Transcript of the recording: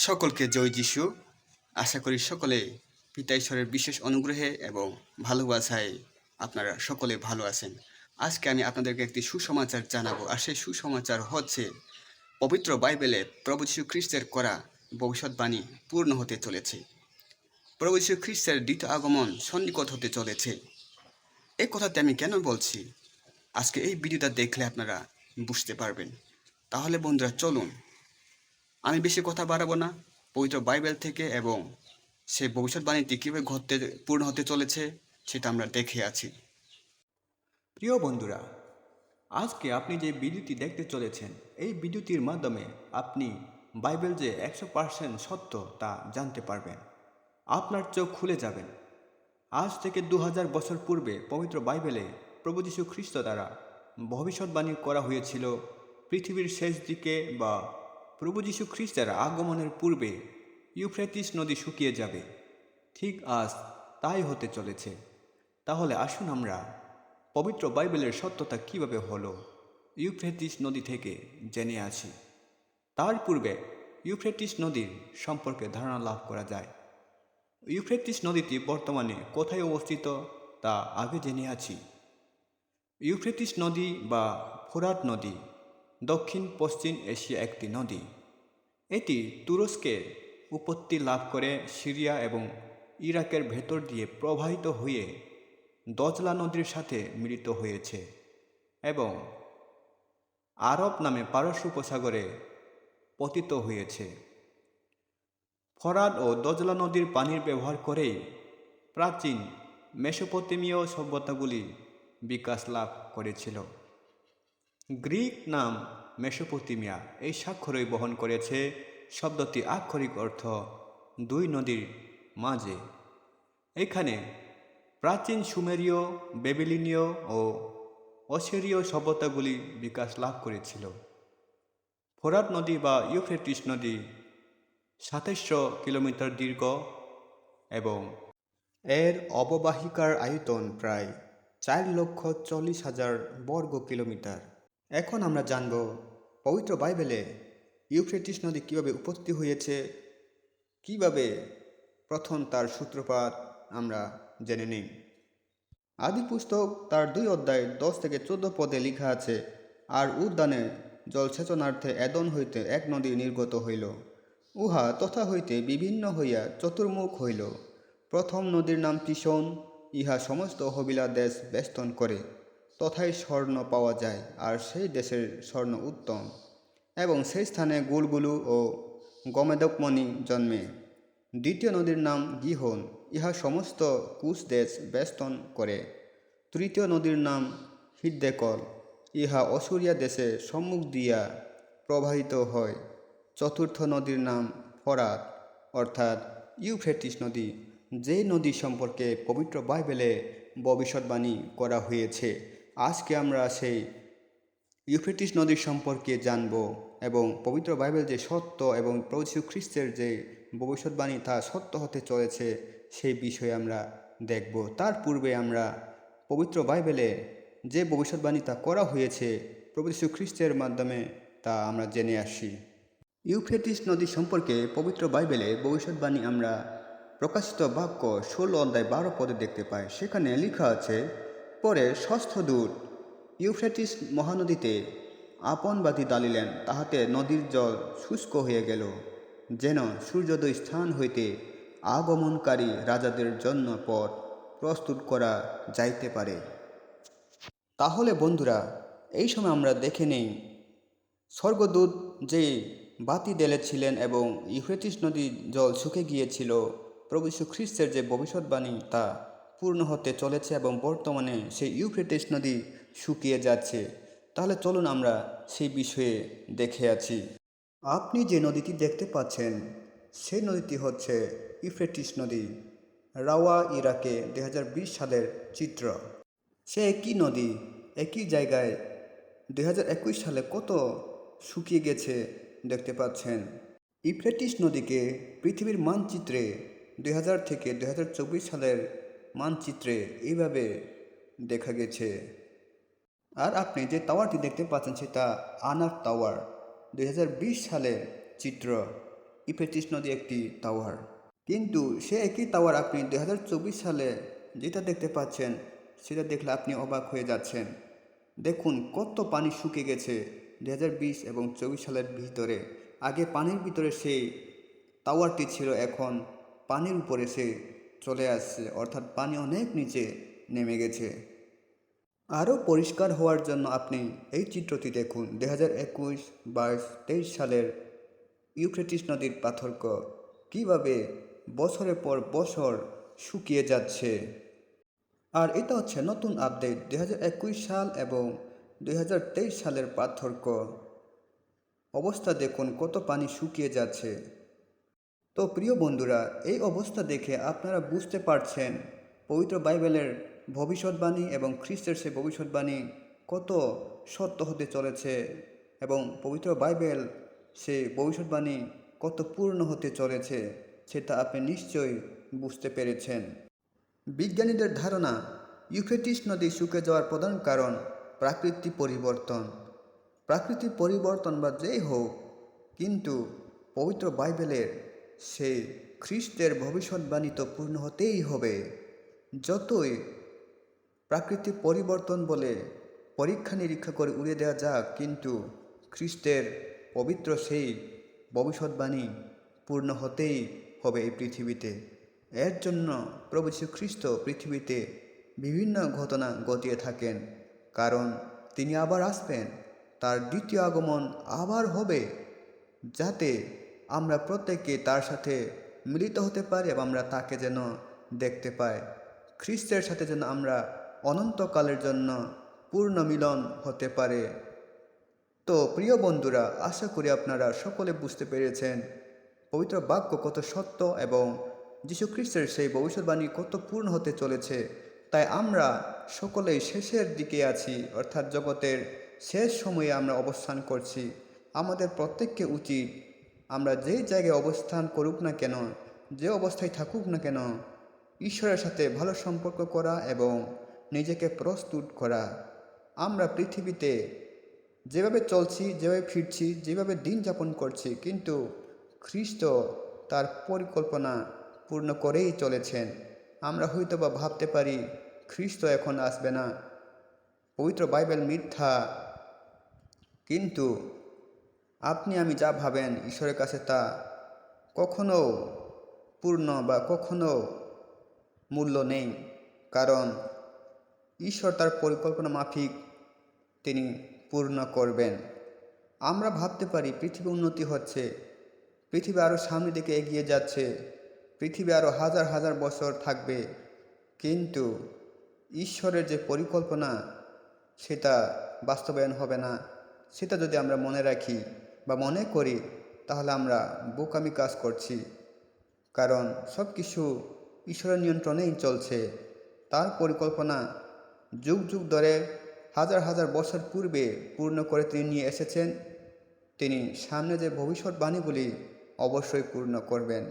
সকলকে জয় যিশু। আশা করি সকলে পিতা ঈশ্বরের বিশেষ অনুগ্রহে এবং ভালোবাসায় আপনারা সকলে ভালো আছেন। আজকে আমি আপনাদেরকে একটি সুসমাচার জানাব, আর সেই সুসমাচার হচ্ছে, পবিত্র বাইবেলে প্রভু যীশু খ্রিস্টের করা ভবিষ্যৎবাণী পূর্ণ হতে চলেছে। প্রভু যীশু খ্রিস্টের দ্বিতীয় আগমন সন্নিকট হতে চলেছে। এই কথাতে আমি কেন বলছি? আজকে এই ভিডিওটা দেখলে আপনারা বুঝতে পারবেন। তাহলে বন্ধুরা চলুন আমি বেশি কথা বাড়াবো না। পবিত্র বাইবেল থেকে এবং সে ভবিষ্যৎবাণীটি কীভাবে ঘটতে, পূর্ণ হতে চলেছে, সেটা আমরা দেখে আছি। প্রিয় বন্ধুরা, আজকে আপনি যে বিদ্যুতি দেখতে চলেছেন, এই বিদ্যুতির মাধ্যমে আপনি বাইবেল যে একশো পার্সেন্ট সত্য তা জানতে পারবেন। আপনার চোখ খুলে যাবেন আজ থেকে দু হাজার বছর পূর্বে পবিত্র বাইবেলে প্রভু যীশু খ্রিস্ট দ্বারা ভবিষ্যৎবাণী করা হয়েছিল, পৃথিবীর শেষ দিকে বা প্রভু যীশু খ্রিস্টের আগমনের পূর্বে ইউফ্রেটিস নদী শুকিয়ে যাবে। ঠিক আজ তাই হতে চলেছে। তাহলে আসুন আমরা পবিত্র বাইবেলের সত্যতা কীভাবে হলো ইউফ্রেটিস নদী থেকে জেনে আছি তার পূর্বে ইউফ্রেটিস নদীর সম্পর্কে ধারণা লাভ করা যায়। ইউফ্রেটিস নদীটি বর্তমানে কোথায় অবস্থিত তা আগে জেনে আছি ইউফ্রেটিস নদী বা ফোরাট নদী দক্ষিণ, পশ্চিম এশিয়া একটি নদী। এটি তুরস্কে উপত্তি লাভ করে সিরিয়া এবং ইরাকের ভেতর দিয়ে প্রবাহিত হয়ে দজলা নদীর সাথে মিলিত হয়েছে এবং আরব নামে পারস্য উপসাগরে পতিত হয়েছে। ফরাদ ও দজলা নদীর পানির ব্যবহার করেই প্রাচীন মেসোপটেমীয় সভ্যতাগুলি বিকাশ লাভ করেছিল। গ্রিক নাম মেসোপটেমিয়া। এই স্বাক্ষরই বহন করেছে শব্দটি আক্ষরিক অর্থ দুই নদীর মাঝে। এখানে প্রাচীন সুমেরীয়, বেবিলিনীয় ও অসিরীয় সভ্যতাগুলি বিকাশ লাভ করেছিল। ফোরাট নদী বা ইউফ্রেটিস নদী সাতাইশশো কিলোমিটার দীর্ঘ এবং এর অববাহিকার আয়তন প্রায় চার লক্ষ চল্লিশ হাজার বর্গ কিলোমিটার। এখন আমরা জানব, পবিত্র বাইবেলে ইউফ্রেটিস নদী কীভাবে উপস্থিত হয়েছে, কীভাবে প্রথম তার সূত্রপাত আমরা জেনে নিই। আদি পুস্তক তার দুই অধ্যায় দশ থেকে চোদ্দ পদে লেখা আছে, আর উদ্যানে জলসেচনার্থে এদন হইতে এক নদী নির্গত হইল, উহা তথা হইতে বিভিন্ন হইয়া চতুর্মুখ হইল। প্রথম নদীর নাম পিসন ইহা সমস্ত হবিলা দেশ বেষ্টন করে। তথায় স্বর্ণ পাওয়া যায়, আর সেই দেশের স্বর্ণ উত্তম। এবং সেই স্থানে গুলগুলু ও গমেদকমণি জন্মে। দ্বিতীয় নদীর নাম গিহন, ইহা সমস্ত কুশ দেশ বেষ্টন করে। তৃতীয় নদীর নাম হিদ্দেকল, ইহা অসুরিয়া দেশে সম্মুখ দিয়া প্রবাহিত হয়। চতুর্থ নদীর নাম ফরাত, অর্থাৎ ইউফ্রেটিস নদী যে নদী সম্পর্কে পবিত্র বাইবেলে ভবিষ্যৎবাণী করা হয়েছে। আজকে আমরা সেই ইউফ্রেটিস নদীর সম্পর্কে জানব এবং পবিত্র বাইবেল যে সত্য এবং প্রভু খ্রিস্টের যে ভবিষ্যৎবাণী তা সত্য হতে চলেছে, সেই বিষয়ে আমরা দেখব। তার পূর্বে আমরা পবিত্র বাইবেলে যে ভবিষ্যৎবাণী তা করা হয়েছে, প্রভু খ্রিস্টের মাধ্যমে তা আমরা জেনে আসি। ইউফ্রেটিস নদী সম্পর্কে পবিত্র বাইবেলে ভবিষ্যৎবাণী আমরা প্রকাশিত বাক্য ষোলো অধ্যায় বারো পদে দেখতে পাই। সেখানে লেখা আছে পরে ষষ্ঠ দূত ইউফ্রেটিস মহানদীতে আপন বাতি দালিলেন, তাহাতে নদীর জল শুষ্ক হয়ে গেল, যেন সূর্যোদয় স্থান হইতে আগমনকারী রাজাদের জন্য পথ প্রস্তুত করা যাইতে পারে। তাহলে বন্ধুরা, এই সময় আমরা দেখে নেই, স্বর্গদূত যে বাতি ছিলেন এবং ইউফ্রেটিস নদীর জল শুকে গিয়েছিল, প্রভু খ্রিস্টের যে ভবিষ্যৎবাণী তা পূর্ণ হতে চলেছে এবং বর্তমানে সেই ইউফ্রেটিস নদী শুকিয়ে যাচ্ছে। তাহলে চলুন আমরা সেই বিষয়ে দেখে আছি আপনি যে নদীটি দেখতে পাচ্ছেন, সেই নদীটি হচ্ছে ইউফ্রেটিস নদী, রাওয়া, ইরাকে দু হাজার বিশ সালের চিত্র। সে একই নদী, একই জায়গায় দু হাজার একুশ সালে কত শুকিয়ে গেছে দেখতে পাচ্ছেন। ইফ্রেটিস নদীকে পৃথিবীর মানচিত্রে দু হাজার থেকে দু হাজার চব্বিশ সালের মানচিত্রে এইভাবে দেখা গেছে। আর আপনি যে টাওয়ারটি দেখতে পাচ্ছেন সেটা আনার টাওয়ার। দুই সালের চিত্র। ইফেটিস নদী একটি টাওয়ার। কিন্তু সে একই টাওয়ার আপনি দু হাজার চব্বিশ সালে যেটা দেখতে পাচ্ছেন, সেটা দেখলে আপনি অবাক হয়ে যাচ্ছেন। দেখুন কত পানি শুকিয়ে গেছে দু হাজার বিশ এবং চব্বিশ সালের ভিতরে। আগে পানির ভিতরে সেই টাওয়ারটি ছিল, এখন পানির উপরে সে চলে আসছে, অর্থাৎ পানি অনেক নিচে নেমে গেছে। আরও পরিষ্কার হওয়ার জন্য আপনি এই চিত্রটি দেখুন। দু হাজার একুশ বাইশ তেইশ সালের ইউক্রেটিস নদীর পাথরক কীভাবে বছরের পর বছর শুকিয়ে যাচ্ছে। আর এটা হচ্ছে নতুন আপডেট দু হাজার একুশ সাল এবং দুই হাজার তেইশ সালের পার্থক্য অবস্থা দেখুন, কত পানি শুকিয়ে যাচ্ছে। তো প্রিয় বন্ধুরা, এই অবস্থা দেখে আপনারা বুঝতে পারছেন পবিত্র বাইবেলের ভবিষ্যৎবাণী এবং খ্রিস্টের সে ভবিষ্যৎবাণী কত সত্য হতে চলেছে এবং পবিত্র বাইবেল সে ভবিষ্যৎবাণী কত পূর্ণ হতে চলেছে সেটা আপনি নিশ্চয়ই বুঝতে পেরেছেন। বিজ্ঞানীদের ধারণা, ইউফ্রেটিস নদী শুকে যাওয়ার প্রধান কারণ প্রাকৃতিক পরিবর্তন। প্রাকৃতিক পরিবর্তন বা যেই হোক, কিন্তু পবিত্র বাইবেলের সেই খ্রিস্টের ভবিষ্যৎবাণী তো পূর্ণ হতেই হবে। যতই প্রাকৃতিক পরিবর্তন বলে পরীক্ষা নিরীক্ষা করে উড়িয়ে দেওয়া যাক, কিন্তু খ্রিস্টের পবিত্র সেই ভবিষ্যৎবাণী পূর্ণ হতেই হবে এই পৃথিবীতে। এর জন্য প্রভু খ্রিস্ট পৃথিবীতে বিভিন্ন ঘটনা ঘটিয়ে থাকেন, কারণ তিনি আবার আসবেন। তার দ্বিতীয় আগমন আবার হবে, যাতে আমরা প্রত্যেকে তার সাথে মিলিত হতে পারি এবং আমরা তাকে যেন দেখতে পাই। খ্রিস্টের সাথে যেন আমরা অনন্তকালের জন্য পূর্ণ মিলন হতে পারে। তো প্রিয় বন্ধুরা, আশা করি আপনারা সকলে বুঝতে পেরেছেন পবিত্র বাক্য কত সত্য এবং যীশু খ্রিস্টের সেই ভবিষ্যৎবাণী কত পূর্ণ হতে চলেছে। তাই আমরা সকলেই শেষের দিকে আছি, অর্থাৎ জগতের শেষ সময়ে আমরা অবস্থান করছি। আমাদের প্রত্যেককে উচিত আমরা যেই জায়গায় অবস্থান করুক না কেন, যে অবস্থায় থাকুক না কেন, ঈশ্বরের সাথে ভালো সম্পর্ক করা এবং নিজেকে প্রস্তুত করা। আমরা পৃথিবীতে যেভাবে চলছি, যেভাবে ফিরছি, যেভাবে দিন যাপন করছি, কিন্তু খ্রিস্ট তার পরিকল্পনা পূর্ণ করেই চলেছেন। আমরা হয়তো বা ভাবতে পারি, খ্রিস্ট এখন আসবে না। পবিত্র বাইবেল মিথ্যা, কিন্তু আপনি আমি যা ভাবেন ঈশ্বরের কাছে তা কখনো পূর্ণ বা কখনো মূল্য নেই। কারণ ঈশ্বর তার পরিকল্পনা মাফিক তিনি পূর্ণ করবেন। আমরা ভাবতে পারি পৃথিবী উন্নতি হচ্ছে, পৃথিবী আরও সামনের দিকে এগিয়ে যাচ্ছে, পৃথিবী আরও হাজার হাজার বছর থাকবে। কিন্তু ঈশ্বরের যে পরিকল্পনা, সেটা বাস্তবায়ন হবে না। সেটা যদি আমরা মনে রাখি বা মনে করি, তাহলে আমরা বোকামি কাজ করছি। কারণ সব কিছু ঈশ্বরের নিয়ন্ত্রণেই চলছে। তার পরিকল্পনা যুগ যুগ ধরে হাজার হাজার বছর পূর্বে পূর্ণ করে তিনি নিয়ে এসেছেন। তিনি সামনে যে ভবিষ্যৎবাণীগুলি অবশ্যই পূর্ণ করবেন।